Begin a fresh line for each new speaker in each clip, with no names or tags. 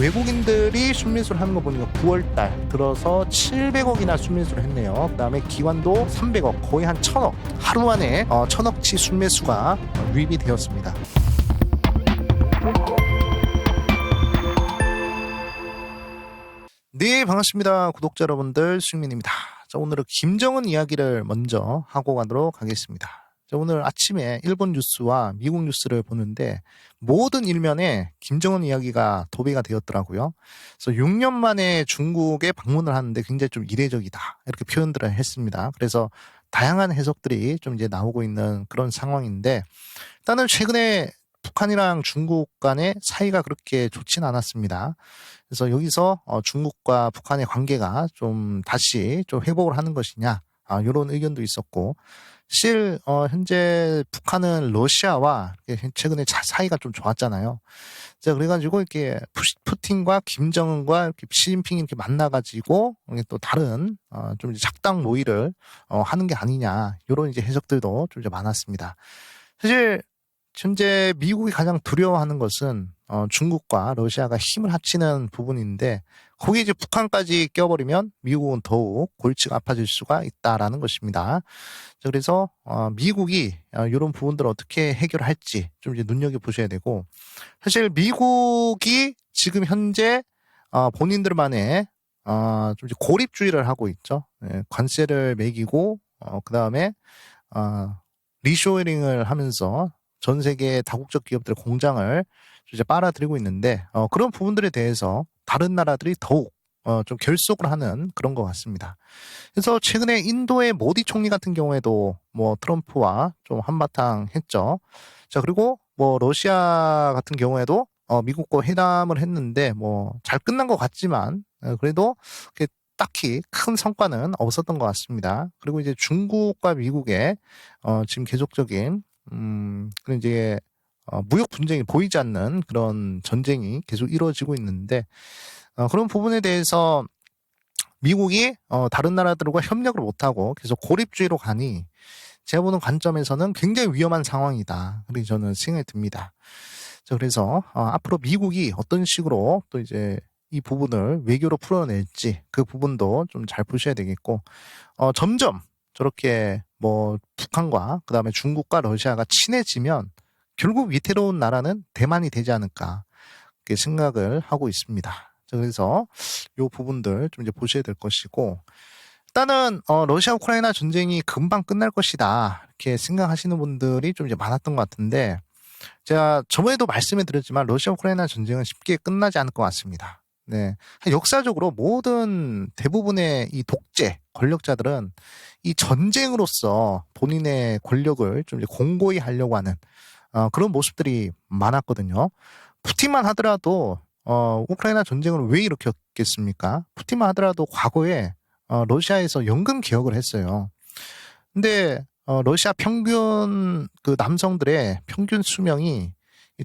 외국인들이 순매수를 하는 거 보니까 9월달 들어서 700억이나 순매수를 했네요. 그 다음에 기관도 300억, 거의 한 1000억. 하루 만에 어, 1000억치 순매수가 유입이 되었습니다. 네, 반갑습니다. 구독자 여러분들, 수민입니다. 자, 오늘은 김정은 이야기를 먼저 하고 가도록 하겠습니다. 자, 오늘 아침에 일본 뉴스와 미국 뉴스를 보는데 모든 일면에 김정은 이야기가 도배가 되었더라고요. 그래서 6년 만에 중국에 방문을 하는데 굉장히 좀 이례적이다. 이렇게 표현들을 했습니다. 그래서 다양한 해석들이 좀 이제 나오고 있는 그런 상황인데 일단은 최근에 북한이랑 중국 간의 사이가 그렇게 좋진 않았습니다. 그래서 여기서 어, 중국과 북한의 관계가 좀 다시 좀 회복을 하는 것이냐 아, 이런 의견도 있었고 실 어, 현재 북한은 러시아와 최근에 자- 사이가 좀 좋았잖아요. 자 그래가지고 이렇게 푸틴과 김정은과 이렇게 시진핑이 이렇게 만나가지고 이게 또 다른 어, 좀 작당 모의를 어, 하는 게 아니냐 이런 이제 해석들도 좀 이제 많았습니다. 사실 현재 미국이 가장 두려워하는 것은 어, 중국과 러시아가 힘을 합치는 부분인데 거기 이제 북한까지 껴버리면 미국은 더욱 골치가 아파질 수가 있다라는 것입니다. 자, 그래서 어, 미국이 어, 이런 부분들을 어떻게 해결할지 좀 이제 눈여겨 보셔야 되고 사실 미국이 지금 현재 어, 본인들만의 어, 좀 이제 고립주의를 하고 있죠. 예, 관세를 매기고 어, 그 다음에 어, 리쇼어링을 하면서 전 세계 다국적 기업들의 공장을 이제 빨아들이고 있는데 어, 그런 부분들에 대해서 다른 나라들이 더욱 어, 좀 결속을 하는 그런 것 같습니다. 그래서 최근에 인도의 모디 총리 같은 경우에도 뭐 트럼프와 좀 한바탕 했죠. 자 그리고 뭐 러시아 같은 경우에도 어, 미국과 회담을 했는데 뭐 잘 끝난 것 같지만 어, 그래도 딱히 큰 성과는 없었던 것 같습니다. 그리고 이제 중국과 미국의 어, 지금 계속적인 음, 그런 이제 어, 무역 분쟁이 보이지 않는 그런 전쟁이 계속 이루어지고 있는데 어, 그런 부분에 대해서 미국이 어, 다른 나라들과 협력을 못하고 계속 고립주의로 가니 제가 보는 관점에서는 굉장히 위험한 상황이다. 그렇게 저는 생각이 듭니다. 자, 그래서 어, 앞으로 미국이 어떤 식으로 또 이제 이 부분을 외교로 풀어낼지 그 부분도 좀 잘 보셔야 되겠고 어, 점점 저렇게 뭐 북한과 그다음에 중국과 러시아가 친해지면 결국 위태로운 나라는 대만이 되지 않을까 그렇게 생각을 하고 있습니다. 자, 그래서 요 부분들 좀 이제 보셔야 될 것이고 일단은 어, 러시아 우크라이나 전쟁이 금방 끝날 것이다 이렇게 생각하시는 분들이 좀 이제 많았던 것 같은데 제가 저번에도 말씀해 드렸지만 러시아 우크라이나 전쟁은 쉽게 끝나지 않을 것 같습니다. 네. 역사적으로 모든 대부분의 이 독재 권력자들은 이 전쟁으로서 본인의 권력을 좀 이제 공고히 하려고 하는 어, 그런 모습들이 많았거든요. 푸틴만 하더라도 어, 우크라이나 전쟁을 왜 일으켰겠습니까? 푸틴만 하더라도 과거에 어, 러시아에서 연금 개혁을 했어요. 근데 어, 러시아 평균 그 남성들의 평균 수명이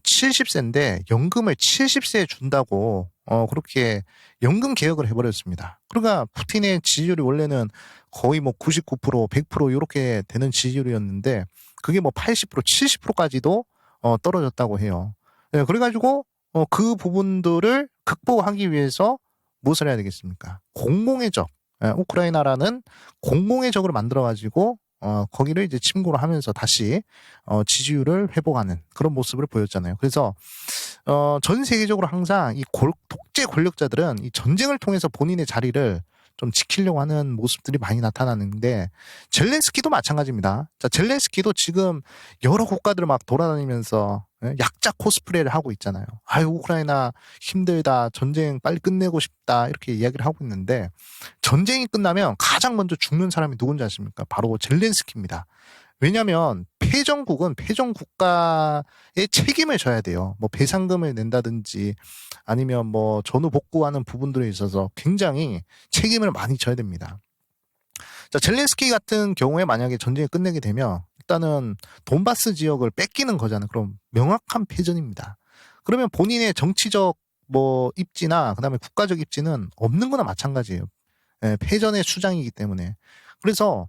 70세인데 연금을 70세에 준다고 어, 그렇게 연금 개혁을 해버렸습니다. 그러니까 푸틴의 지지율이 원래는 거의 뭐 99%, 100% 이렇게 되는 지지율이었는데 그게 뭐 80%, 70%까지도 어, 떨어졌다고 해요. 네, 그래가지고 어, 그 부분들을 극복하기 위해서 무엇을 해야 되겠습니까? 공공의 적, 예, 우크라이나라는 공공의 적을 만들어가지고 어, 거기를 이제 침공을 하면서 다시 어, 지지율을 회복하는 그런 모습을 보였잖아요. 그래서 어, 전 세계적으로 항상 이 골- 독재 권력자들은 이 전쟁을 통해서 본인의 자리를 좀 지키려고 하는 모습들이 많이 나타나는데 젤렌스키도 마찬가지입니다. 자, 젤렌스키도 지금 여러 국가들을 막 돌아다니면서 예, 약자 코스프레를 하고 있잖아요. 아유, 우크라이나 힘들다. 전쟁 빨리 끝내고 싶다. 이렇게 이야기를 하고 있는데 전쟁이 끝나면 가장 먼저 죽는 사람이 누군지 아십니까? 바로 젤렌스키입니다. 왜냐하면 패전국은 패전 국가의 책임을 져야 돼요. 뭐 배상금을 낸다든지 아니면 뭐 전후 복구하는 부분들에 있어서 굉장히 책임을 많이 져야 됩니다. 자, 젤렌스키 같은 경우에 만약에 전쟁이 끝내게 되면 일단은 돈바스 지역을 뺏기는 거잖아요. 그럼 명확한 패전입니다. 그러면 본인의 정치적 뭐 입지나 그다음에 국가적 입지는 없는 거나 마찬가지예요. 예, 패전의 수장이기 때문에. 그래서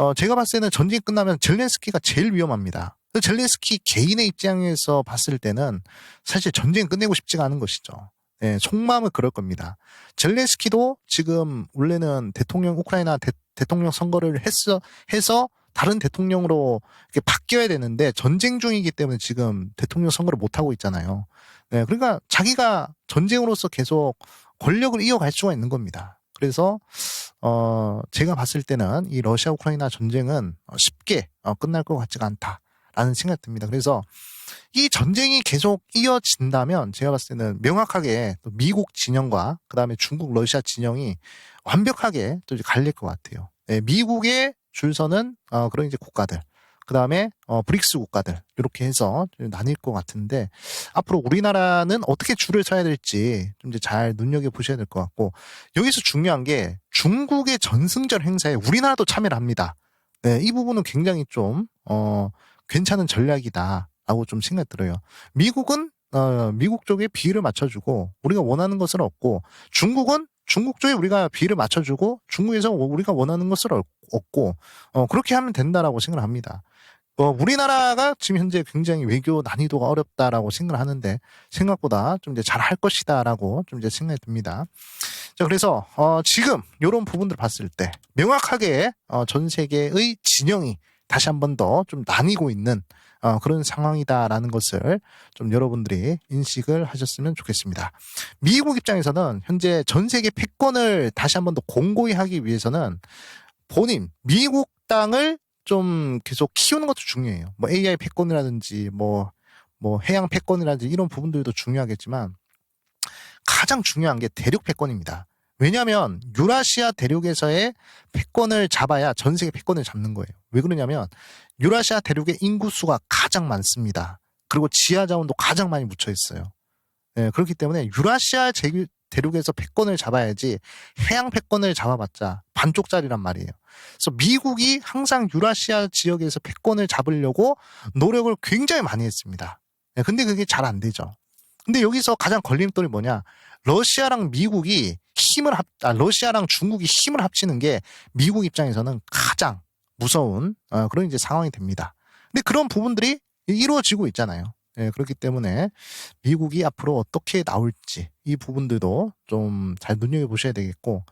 어, 제가 봤을 때는 전쟁이 끝나면 젤렌스키가 제일 위험합니다. 그 젤렌스키 개인의 입장에서 봤을 때는 사실 전쟁 끝내고 싶지가 않은 것이죠. 예, 속마음은 그럴 겁니다. 젤렌스키도 지금 원래는 대통령 우크라이나 대, 대통령 선거를 했어 해서 다른 대통령으로 이렇게 바뀌어야 되는데 전쟁 중이기 때문에 지금 대통령 선거를 못 하고 있잖아요. 네, 그러니까 자기가 전쟁으로서 계속 권력을 이어갈 수가 있는 겁니다. 그래서 어 제가 봤을 때는 이 러시아 우크라이나 전쟁은 어, 쉽게 어, 끝날 것 같지가 않다라는 생각이 듭니다. 그래서 이 전쟁이 계속 이어진다면 제가 봤을 때는 명확하게 또 미국 진영과 그다음에 중국 러시아 진영이 완벽하게 또 갈릴 것 같아요. 예, 미국의 줄서는 어, 그런 이제 국가들, 그 다음에 어, 브릭스 국가들 이렇게 해서 좀 나뉠 것 같은데 앞으로 우리나라는 어떻게 줄을 서야 될지 좀 이제 잘 눈여겨 보셔야 될 것 같고 여기서 중요한 게 중국의 전승절 행사에 우리나라도 참여를 합니다. 네, 이 부분은 굉장히 좀 어, 괜찮은 전략이다라고 좀 생각 들어요. 미국은 어, 미국 쪽에 비율을 맞춰주고 우리가 원하는 것을 얻고 중국은 중국 쪽에 우리가 비율을 맞춰주고 중국에서 우리가 원하는 것을 얻- 얻고 어, 그렇게 하면 된다라고 생각을 합니다. 어, 우리나라가 지금 현재 굉장히 외교 난이도가 어렵다라고 생각을 하는데 생각보다 좀 이제 잘 할 것이다라고 좀 이제 생각이 듭니다. 자, 그래서 어, 지금 이런 부분들 봤을 때 명확하게 어, 전 세계의 진영이 다시 한 번 더 좀 나뉘고 있는 어, 그런 상황이다라는 것을 좀 여러분들이 인식을 하셨으면 좋겠습니다. 미국 입장에서는 현재 전 세계 패권을 다시 한 번 더 공고히 하기 위해서는 본인 미국 땅을 좀 계속 키우는 것도 중요해요. 뭐 AI 패권이라든지 뭐 뭐 해양 패권이라든지 이런 부분들도 중요하겠지만 가장 중요한 게 대륙 패권입니다. 왜냐하면 유라시아 대륙에서의 패권을 잡아야 전 세계 패권을 잡는 거예요. 왜 그러냐면 유라시아 대륙의 인구 수가 가장 많습니다. 그리고 지하 자원도 가장 많이 묻혀 있어요. 예, 그렇기 때문에 유라시아 제- 대륙에서 패권을 잡아야지 해양 패권을 잡아봤자 반쪽짜리란 말이에요. 그래서 미국이 항상 유라시아 지역에서 패권을 잡으려고 노력을 굉장히 많이 했습니다. 예, 근데 그게 잘 안 되죠. 근데 여기서 가장 걸림돌이 뭐냐? 러시아랑 미국이 힘을 합, 아, 러시아랑 중국이 힘을 합치는 게 미국 입장에서는 가장 무서운 어, 그런 이제 상황이 됩니다. 근데 그런 부분들이 이루어지고 있잖아요. 예, 그렇기 때문에 미국이 앞으로 어떻게 나올지 이 부분들도 좀 잘 눈여겨 보셔야 되겠고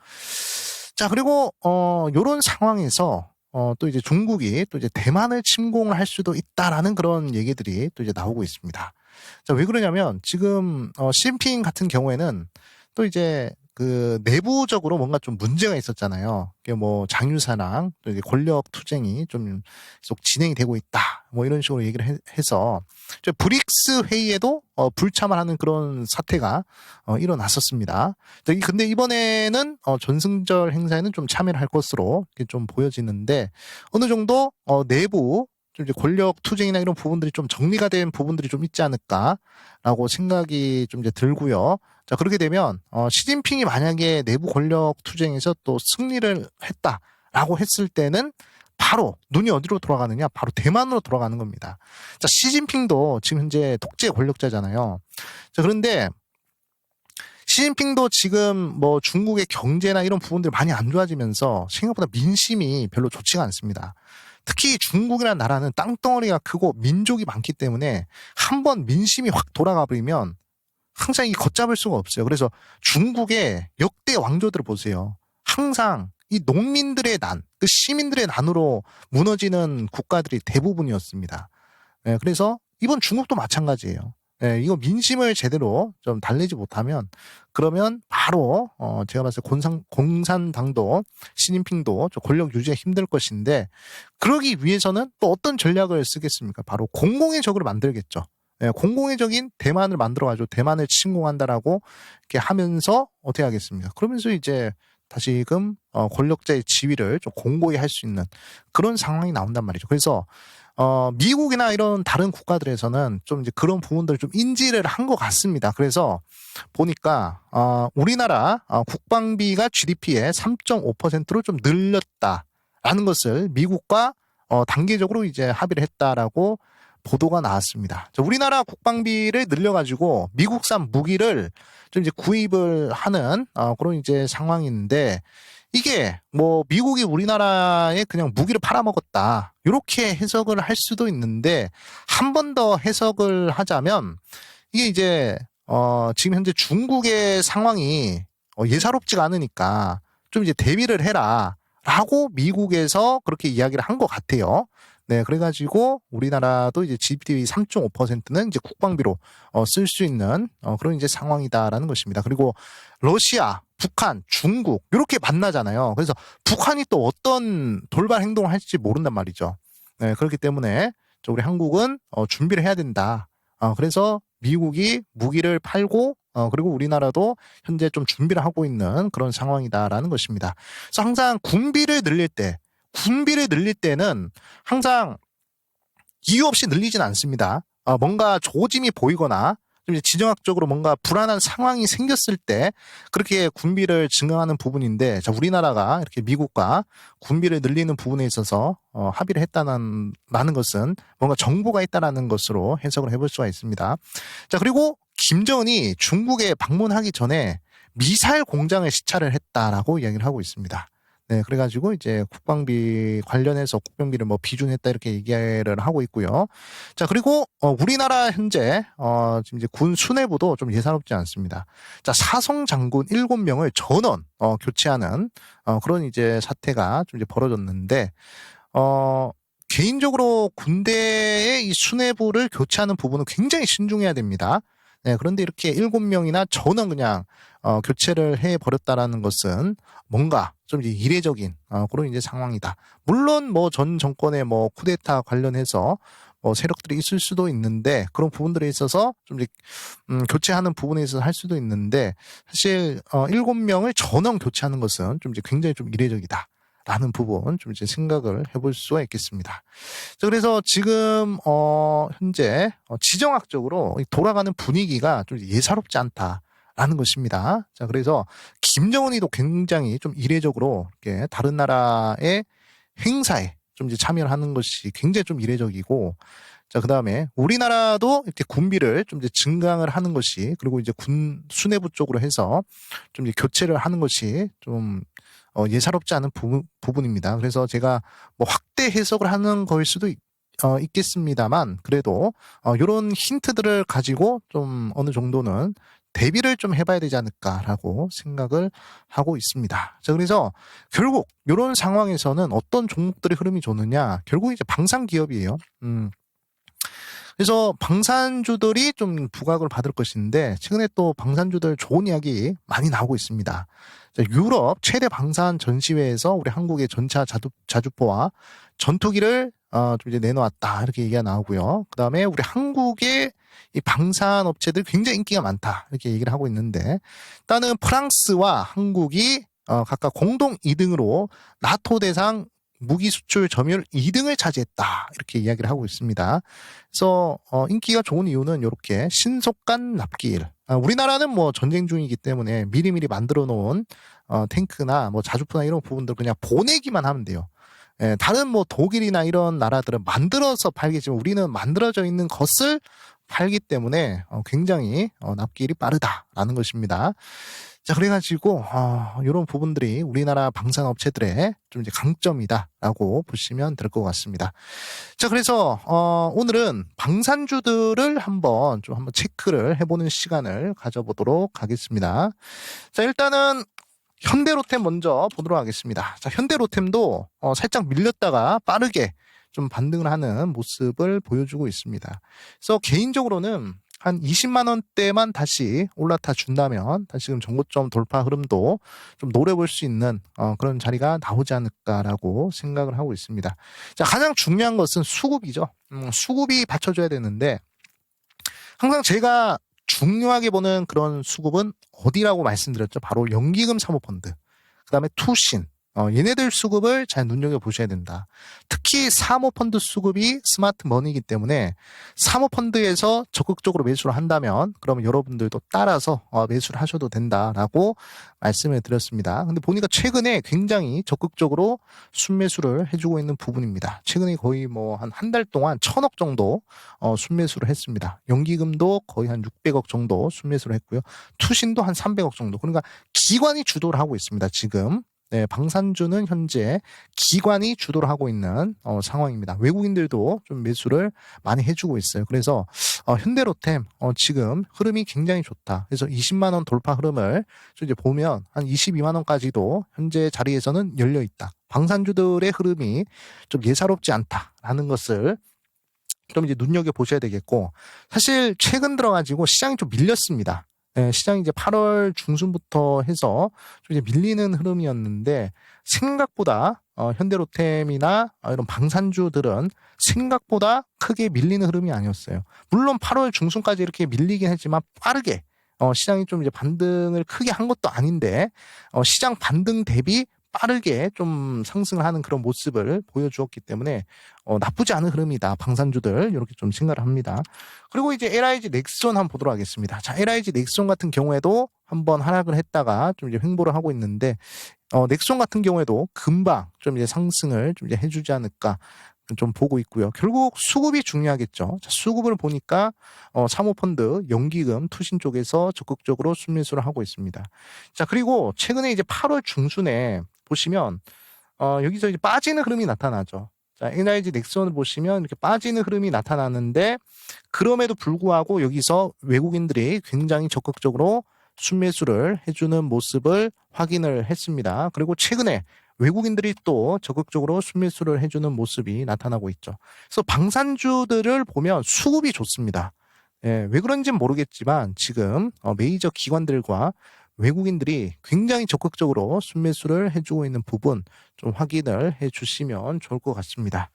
자 그리고 어 요런 상황에서 어 또 이제 중국이 또 이제 대만을 침공을 할 수도 있다라는 그런 얘기들이 또 이제 나오고 있습니다. 자 왜 그러냐면 지금 어 시진핑 같은 경우에는 또 이제 그 내부적으로 뭔가 좀 문제가 있었잖아요. 그게 뭐 장유사랑 권력 투쟁이 좀 계속 진행이 되고 있다. 뭐 이런 식으로 얘기를 해, 저 브릭스 회의에도 어, 불참을 하는 그런 사태가 어, 일어났었습니다. 근데 이번에는 어, 전승절 행사에는 좀 참여를 할 것으로 좀 보여지는데 어느 정도 어, 내부 좀 이제 권력 투쟁이나 이런 부분들이 좀 정리가 된 부분들이 좀 있지 않을까라고 생각이 좀 이제 들고요. 자 그렇게 되면 어, 시진핑이 만약에 내부 권력 투쟁에서 또 승리를 했다라고 했을 때는 바로 눈이 어디로 돌아가느냐? 바로 대만으로 돌아가는 겁니다. 자, 시진핑도 지금 현재 독재 권력자잖아요. 자, 그런데 시진핑도 지금 뭐 중국의 경제나 이런 부분들이 많이 안 좋아지면서 생각보다 민심이 별로 좋지가 않습니다. 특히 중국이라는 나라는 땅덩어리가 크고 민족이 많기 때문에 한 번 민심이 확 돌아가 버리면 항상 이 걷잡을 수가 없어요. 그래서 중국의 역대 왕조들을 보세요. 항상 이 농민들의 난, 그 시민들의 난으로 무너지는 국가들이 대부분이었습니다. 예, 그래서 이번 중국도 마찬가지예요. 예, 이거 민심을 제대로 좀 달래지 못하면 그러면 바로 어 제가 봤을 때 공산 공산당도 시진핑도 좀 권력 유지가 힘들 것인데 그러기 위해서는 또 어떤 전략을 쓰겠습니까? 바로 공공의 적을 만들겠죠. 예, 공공의 적인 대만을 만들어가지고 대만을 침공한다라고 이렇게 하면서 어떻게 하겠습니까? 그러면서 이제 다시금 어, 권력자의 지위를 좀 공고히 할 수 있는 그런 상황이 나온단 말이죠. 그래서 어, 미국이나 이런 다른 국가들에서는 좀 이제 그런 부분들을 좀 인지를 한 것 같습니다. 그래서 보니까 어, 우리나라 어, 국방비가 GDP의 3.5%로 좀 늘렸다라는 것을 미국과 어, 단계적으로 이제 합의를 했다라고 보도가 나왔습니다. 자, 우리나라 국방비를 늘려가지고 미국산 무기를 좀 이제 구입을 하는 어, 그런 이제 상황인데 이게 뭐 미국이 우리나라에 그냥 무기를 팔아먹었다 이렇게 해석을 할 수도 있는데 한 번 더 해석을 하자면 이게 이제 어, 지금 현재 중국의 상황이 어, 예사롭지가 않으니까 좀 이제 대비를 해라. 라고 미국에서 그렇게 이야기를 한 것 같아요. 네, 그래가지고 우리나라도 이제 GDP 3.5%는 이제 국방비로 어, 쓸 수 있는 어, 그런 이제 상황이다라는 것입니다. 그리고 러시아, 북한, 중국 이렇게 만나잖아요. 그래서 북한이 또 어떤 돌발 행동을 할지 모른단 말이죠. 네, 그렇기 때문에 저 우리 한국은 어, 준비를 해야 된다. 어, 그래서 미국이 무기를 팔고 어, 그리고 우리나라도 현재 좀 준비를 하고 있는 그런 상황이다라는 것입니다. 그래서 항상 군비를 늘릴 때, 군비를 늘릴 때는 항상 이유 없이 늘리진 않습니다. 어, 뭔가 조짐이 보이거나 좀 지정학적으로 뭔가 불안한 상황이 생겼을 때 그렇게 군비를 증강하는 부분인데 자, 우리나라가 이렇게 미국과 군비를 늘리는 부분에 있어서 어, 합의를 했다는 라는 것은 뭔가 정보가 있다라는 것으로 해석을 해볼 수가 있습니다. 자 그리고 김정은이 중국에 방문하기 전에 미사일 공장을 시찰을 했다라고 이야기를 하고 있습니다. 네, 그래가지고 이제 국방비 관련해서 국방비를 뭐 비준했다 이렇게 얘기를 하고 있고요. 자, 그리고 어, 우리나라 현재 어, 지금 이제 군 수뇌부도 좀 예사롭지 않습니다. 자, 사성 장군 7명을 전원 어, 교체하는 어, 그런 이제 사태가 좀 이제 벌어졌는데 어, 개인적으로 군대의 이 수뇌부를 교체하는 부분은 굉장히 신중해야 됩니다. 네, 그런데 이렇게 일곱 명이나 전원 그냥 어, 교체를 해 버렸다라는 것은 뭔가 좀 이제 이례적인 어, 그런 이제 상황이다. 물론 뭐 전 정권의 뭐 쿠데타 관련해서 뭐 세력들이 있을 수도 있는데 그런 부분들에 있어서 좀 이제 음, 교체하는 부분에 있어서 할 수도 있는데 사실 어, 일곱 명을 전원 교체하는 것은 좀 이제 굉장히 좀 이례적이다. 라는 부분 좀 이제 생각을 해볼 수가 있겠습니다. 자, 그래서 지금 어 현재 어, 지정학적으로 이 돌아가는 분위기가 좀 예사롭지 않다 라는 것입니다. 자, 그래서 김정은이도 굉장히 좀 이례적으로 이렇게 다른 나라의 행사에 좀 이제 참여를 하는 것이 굉장히 좀 이례적이고 자, 그 다음에 우리나라도 이렇게 군비를 좀 이제 증강을 하는 것이 그리고 이제 군 수뇌부 쪽으로 해서 좀 이제 교체를 하는 것이 좀 어, 예사롭지 않은 부, 부분입니다. 그래서 제가 뭐 확대 해석을 하는 거일 수도 있, 어, 있겠습니다만 그래도 어, 이런 힌트들을 가지고 좀 어느 정도는 대비를 좀 해봐야 되지 않을까라고 생각을 하고 있습니다. 자, 그래서 결국 이런 상황에서는 어떤 종목들의 흐름이 좋느냐? 결국 이제 방산 기업이에요. 음. 그래서 방산주들이 좀 부각을 받을 것인데 최근에 또 방산주들 좋은 이야기 많이 나오고 있습니다. 자, 유럽 최대 방산 전시회에서 우리 한국의 전차 자주, 자주포와 전투기를 어, 좀 이제 내놓았다 이렇게 얘기가 나오고요. 그 다음에 우리 한국의 이 방산 업체들 굉장히 인기가 많다 이렇게 얘기를 하고 있는데 일단은 프랑스와 한국이 어, 각각 공동 2등으로 나토 대상 무기 수출 점유율 2등을 차지했다 이렇게 이야기를 하고 있습니다. 그래서 어, 인기가 좋은 이유는 이렇게 신속한 납기일. 아, 우리나라는 뭐 전쟁 중이기 때문에 미리미리 만들어 놓은 어, 탱크나 뭐 자주포나 이런 부분들 그냥 보내기만 하면 돼요. 예, 다른 뭐 독일이나 이런 나라들은 만들어서 팔겠지만 우리는 만들어져 있는 것을 팔기 때문에 어, 굉장히 어, 납기일이 빠르다라는 것입니다. 자, 그래가지고, 어, 이런 부분들이 우리나라 방산업체들의 좀 이제 강점이다라고 보시면 될 것 같습니다. 자, 그래서, 어, 오늘은 방산주들을 한번 좀 한번 체크를 해보는 시간을 가져보도록 하겠습니다. 자, 일단은 현대로템 먼저 보도록 하겠습니다. 자, 현대로템도 어, 살짝 밀렸다가 빠르게 좀 반등을 하는 모습을 보여주고 있습니다. 그래서 개인적으로는 한 20만 원대만 다시 올라타 준다면 다시금 정고점 돌파 흐름도 좀 노려볼 수 있는 어, 그런 자리가 나오지 않을까라고 생각을 하고 있습니다. 자 가장 중요한 것은 수급이죠. 음, 수급이 받쳐줘야 되는데 항상 제가 중요하게 보는 그런 수급은 어디라고 말씀드렸죠? 바로 연기금 사모펀드, 그 다음에 투신, 어, 얘네들 수급을 잘 눈여겨 보셔야 된다. 특히 사모펀드 수급이 스마트 머니이기 때문에 사모펀드에서 적극적으로 매수를 한다면 그러면 여러분들도 따라서 어, 매수를 하셔도 된다라고 말씀을 드렸습니다. 근데 보니까 최근에 굉장히 적극적으로 순매수를 해주고 있는 부분입니다. 최근에 거의 뭐 한 한 달 동안 천억 정도 어, 순매수를 했습니다. 연기금도 거의 한 600억 정도 순매수를 했고요. 투신도 한 300억 정도. 그러니까 기관이 주도를 하고 있습니다. 지금. 네, 방산주는 현재 기관이 주도를 하고 있는 어, 상황입니다. 외국인들도 좀 매수를 많이 해주고 있어요. 그래서 어, 현대로템 어, 지금 흐름이 굉장히 좋다. 그래서 20만 원 돌파 흐름을 좀 이제 보면 한 22만 원까지도 현재 자리에서는 열려 있다. 방산주들의 흐름이 좀 예사롭지 않다라는 것을 좀 이제 눈여겨 보셔야 되겠고 사실 최근 들어가지고 시장이 좀 밀렸습니다. 예, 시장이 이제 8월 중순부터 해서 좀 이제 밀리는 흐름이었는데 생각보다 어, 현대로템이나 어, 이런 방산주들은 생각보다 크게 밀리는 흐름이 아니었어요. 물론 8월 중순까지 이렇게 밀리긴 했지만 빠르게 어, 시장이 좀 이제 반등을 크게 한 것도 아닌데 어, 시장 반등 대비 빠르게 좀 상승을 하는 그런 모습을 보여주었기 때문에 어, 나쁘지 않은 흐름이다. 방산주들 이렇게 좀 생각을 합니다. 그리고 이제 LIG 넥슨 한번 보도록 하겠습니다. 자, LIG 넥슨 같은 경우에도 한번 하락을 했다가 좀 이제 횡보를 하고 있는데 어, 넥슨 같은 경우에도 금방 좀 이제 상승을 좀 이제 해주지 않을까 좀 보고 있고요. 결국 수급이 중요하겠죠. 자, 수급을 보니까 어, 사모펀드, 연기금, 투신 쪽에서 적극적으로 순매수를 하고 있습니다. 자, 그리고 최근에 이제 8월 중순에 보시면 어, 여기서 이제 빠지는 흐름이 나타나죠. 자, NIG 넥슨을 보시면 이렇게 빠지는 흐름이 나타나는데 그럼에도 불구하고 여기서 외국인들이 굉장히 적극적으로 순매수를 해주는 모습을 확인을 했습니다. 그리고 최근에 외국인들이 또 적극적으로 순매수를 해주는 모습이 나타나고 있죠. 그래서 방산주들을 보면 수급이 좋습니다. 예, 왜 그런지는 모르겠지만 지금 어, 메이저 기관들과 외국인들이 굉장히 적극적으로 순매수를 해주고 있는 부분 좀 확인을 해주시면 좋을 것 같습니다.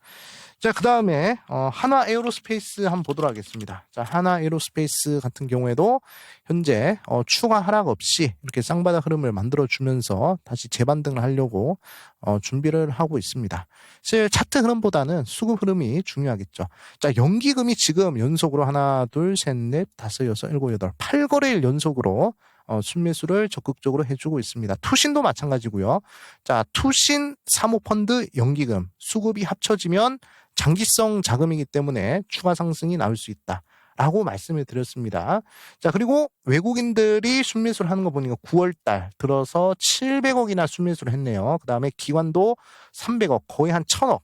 자, 그 다음에 어, 하나 에어로스페이스 한번 보도록 하겠습니다. 자, 하나 에어로스페이스 같은 경우에도 현재 어, 추가 하락 없이 이렇게 쌍바닥 흐름을 만들어 주면서 다시 재반등을 하려고 어, 준비를 하고 있습니다. 사실 차트 흐름보다는 수급 흐름이 중요하겠죠. 자, 연기금이 지금 연속으로 하나, 둘, 셋, 넷, 다섯, 여섯, 일곱, 여덟, 8거래일 연속으로 어, 순매수를 적극적으로 해주고 있습니다. 투신도 마찬가지고요. 자, 투신 사모펀드 연기금 수급이 합쳐지면 장기성 자금이기 때문에 추가 상승이 나올 수 있다. 라고 말씀을 드렸습니다. 자, 그리고 외국인들이 순매수를 하는 거 보니까 9월 달 들어서 700억이나 순매수를 했네요. 그 다음에 기관도 300억, 거의 한 1000억.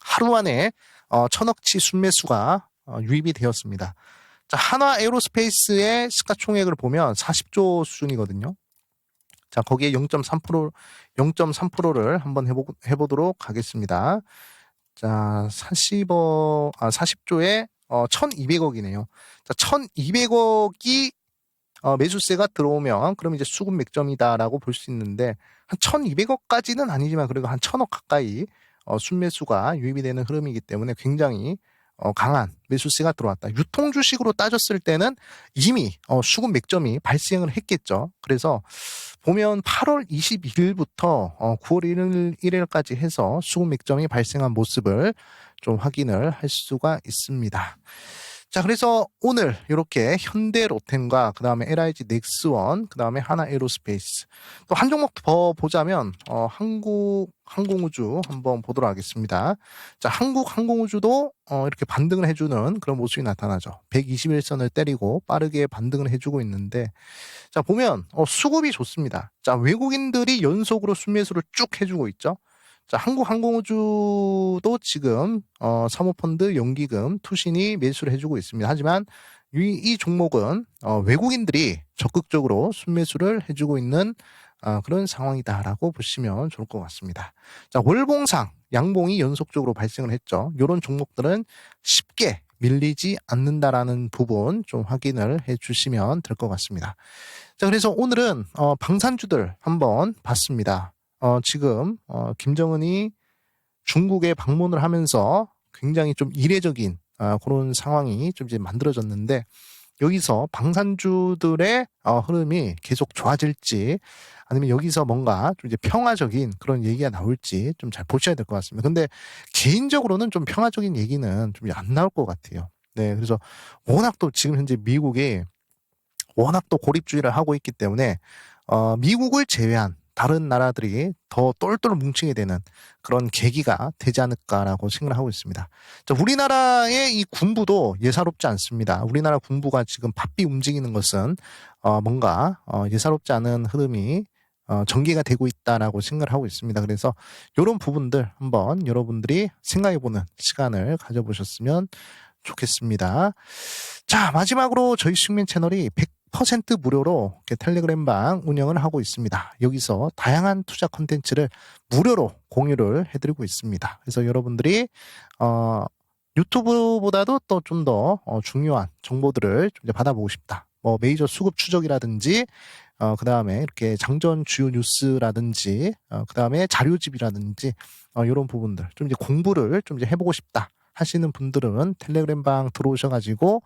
하루 안에 어, 1000억치 순매수가 어, 유입이 되었습니다. 자, 한화 에어로스페이스의 시가 총액을 보면 40조 수준이거든요. 자, 거기에 0.3% 0.3%를 한번 해보, 해보도록 하겠습니다. 자, 40억, 아, 40조에 어, 1,200억이네요. 자, 1,200억이 어, 매수세가 들어오면 그럼 이제 수급 맥점이다라고 볼 수 있는데 한 1,200억까지는 아니지만 그래도 한 1,000억 가까이 어, 순매수가 유입이 되는 흐름이기 때문에 굉장히 어, 강한 매수세가 들어왔다. 유통 주식으로 따졌을 때는 이미 어, 수급 맥점이 발생을 했겠죠. 그래서 보면 8월 21일부터 어, 9월 1일, 1일까지 해서 수급 맥점이 발생한 모습을 좀 확인을 할 수가 있습니다. 자, 그래서 오늘 이렇게 현대 로템과 그 다음에 LIG 넥스원, 그 다음에 하나 에로스페이스 또 한 종목 더 보자면 어, 한국 항공우주 한번 보도록 하겠습니다. 자, 한국 항공우주도 어, 이렇게 반등을 해주는 그런 모습이 나타나죠. 121선을 때리고 빠르게 반등을 해주고 있는데 자 보면 어, 수급이 좋습니다. 자 외국인들이 연속으로 순매수를 쭉 해주고 있죠. 자, 한국항공우주도 지금 어, 사모펀드 연기금 투신이 매수를 해주고 있습니다. 하지만 이, 이 종목은 어, 외국인들이 적극적으로 순매수를 해주고 있는 어, 그런 상황이다라고 보시면 좋을 것 같습니다. 자, 월봉상 양봉이 연속적으로 발생을 했죠. 이런 종목들은 쉽게 밀리지 않는다라는 부분 좀 확인을 해 주시면 될 것 같습니다. 자, 그래서 오늘은 어, 방산주들 한번 봤습니다. 어, 지금 어, 김정은이 중국에 방문을 하면서 굉장히 좀 이례적인 어, 그런 상황이 좀 이제 만들어졌는데 여기서 방산주들의 어, 흐름이 계속 좋아질지 아니면 여기서 뭔가 좀 이제 평화적인 그런 얘기가 나올지 좀 잘 보셔야 될 것 같습니다. 근데 개인적으로는 좀 평화적인 얘기는 좀 안 나올 것 같아요. 네, 그래서 워낙 또 지금 현재 미국이 워낙 또 고립주의를 하고 있기 때문에 어, 미국을 제외한 다른 나라들이 더 똘똘 뭉치게 되는 그런 계기가 되지 않을까라고 생각을 하고 있습니다. 자, 우리나라의 이 군부도 예사롭지 않습니다. 우리나라 군부가 지금 바삐 움직이는 것은 어, 뭔가 어, 예사롭지 않은 흐름이 어, 전개가 되고 있다라고 생각을 하고 있습니다. 그래서 이런 부분들 한번 여러분들이 생각해보는 시간을 가져보셨으면 좋겠습니다. 자, 마지막으로 저희 숙민 채널이 100% 무료로 이렇게 텔레그램방 운영을 하고 있습니다. 여기서 다양한 투자 콘텐츠를 무료로 공유를 해드리고 있습니다. 그래서 여러분들이 어, 유튜브보다도 또 좀 더 중요한 정보들을 좀 받아보고 싶다. 뭐 메이저 수급 추적이라든지 어, 그 다음에 이렇게 장전 주요 뉴스라든지 어, 그 다음에 자료집이라든지 어, 이런 부분들 좀 이제 공부를 좀 이제 해보고 싶다. 하시는 분들은 텔레그램 방 들어오셔가지고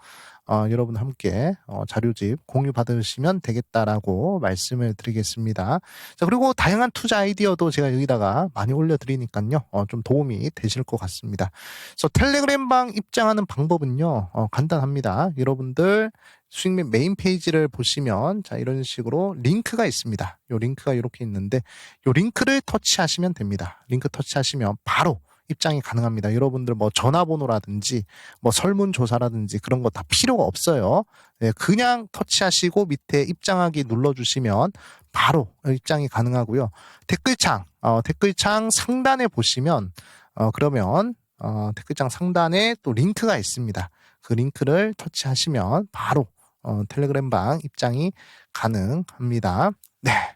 어, 여러분 함께 어, 자료집 공유 받으시면 되겠다라고 말씀을 드리겠습니다. 자 그리고 다양한 투자 아이디어도 제가 여기다가 많이 올려드리니까요 어, 좀 도움이 되실 것 같습니다. 그래서 텔레그램 방 입장하는 방법은요 어, 간단합니다. 여러분들 수익맨 메인 페이지를 보시면 자 이런 식으로 링크가 있습니다. 요 링크가 이렇게 있는데 요 링크를 터치하시면 됩니다. 링크 터치하시면 바로 입장이 가능합니다. 여러분들 뭐 전화번호라든지 뭐 설문조사라든지 그런 거 다 필요가 없어요. 네, 그냥 터치하시고 밑에 입장하기 눌러주시면 바로 입장이 가능하고요. 댓글창, 어, 댓글창 상단에 보시면 어, 그러면 어, 댓글창 상단에 또 링크가 있습니다. 그 링크를 터치하시면 바로 어, 텔레그램 방 입장이 가능합니다. 네.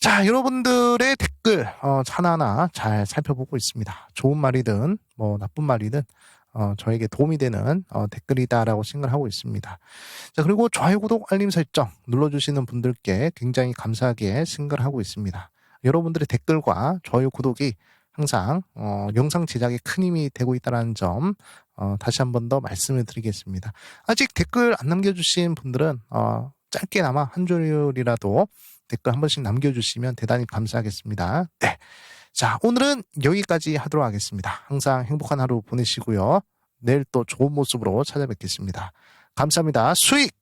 자, 여러분들의 댓글 어, 하나하나 잘 살펴보고 있습니다. 좋은 말이든 뭐 나쁜 말이든 어, 저에게 도움이 되는 어, 댓글이다라고 생각을 하고 있습니다. 자, 그리고 좋아요, 구독, 알림 설정 눌러주시는 분들께 굉장히 감사하게 생각을 하고 있습니다. 여러분들의 댓글과 좋아요, 구독이 항상 어, 영상 제작에 큰 힘이 되고 있다는 점 어, 다시 한 번 더 말씀을 드리겠습니다. 아직 댓글 안 남겨주신 분들은 어, 짧게나마 한 줄이라도 댓글 한 번씩 남겨주시면 대단히 감사하겠습니다. 네. 자, 오늘은 여기까지 하도록 하겠습니다. 항상 행복한 하루 보내시고요. 내일 또 좋은 모습으로 찾아뵙겠습니다. 감사합니다. 수익!